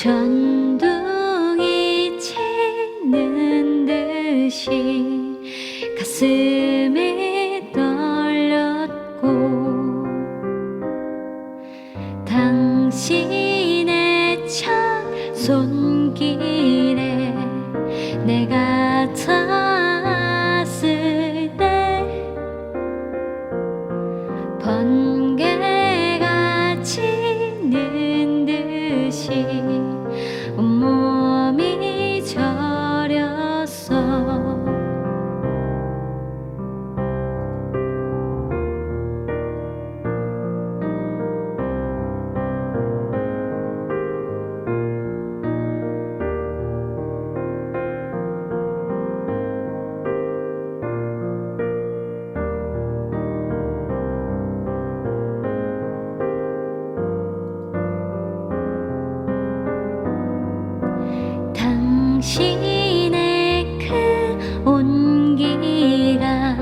전둥이 치는 듯이 가슴이 떨렸고 당신의 찬 손길에 내가 닿 당신의 그 온기가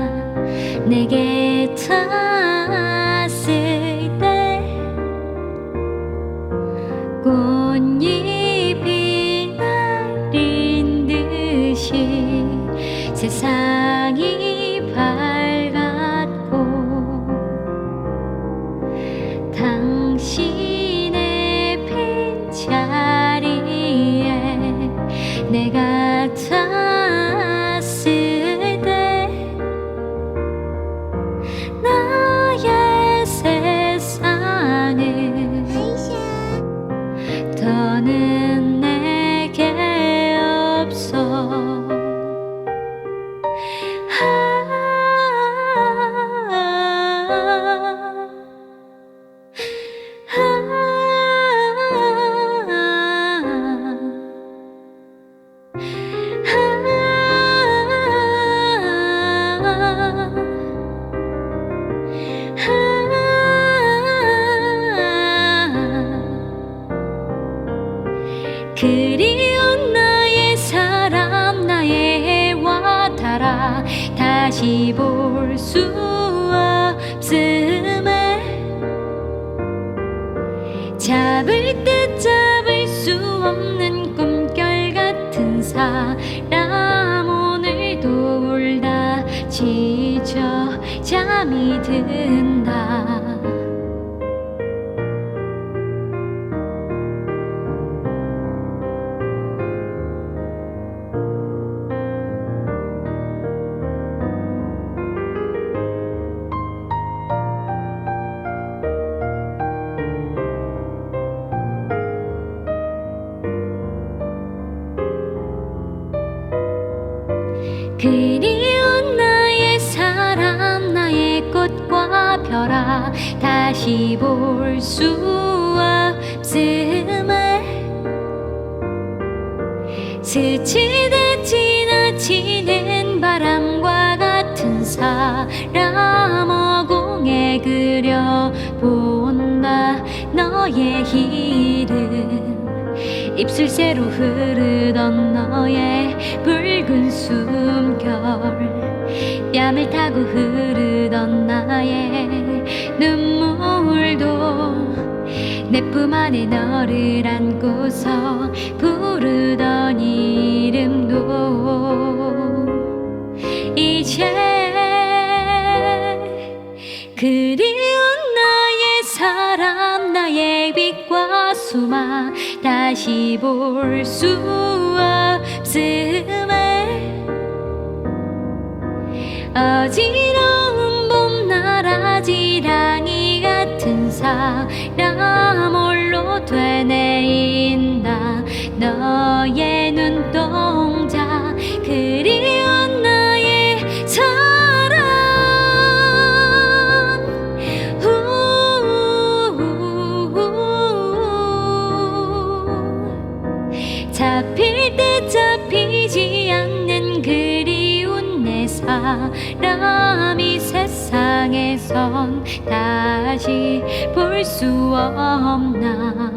내게 닿았을 때 꽃잎 더는 다시 볼 수 없음에 잡을 듯 잡을 수 없는 꿈결 같은 사람 오늘도 울다 지쳐 잠이 든다 그리운 나의 사람 나의 꽃과 별아 다시 볼 수 없음에 스치듯 지나치는 바람과 같은 사람 어공에 그려본다 너의 이름. 입술새로 흐르던 너의 붉은 숨 결 뺨을 타고 흐르던 나의 눈물도 내 품 안에 너를 안고서 부르던 이름도 이제 그리운 나의 사람 나의 빛과 수마 다시 볼 수 없음 어지러운 봄나라 지랑이 같은 사람 홀로 되뇌인다 너의 눈동자 그리운 나의 사랑 우우우우. 잡힐 사람이 세상에선 다시 볼 수 없나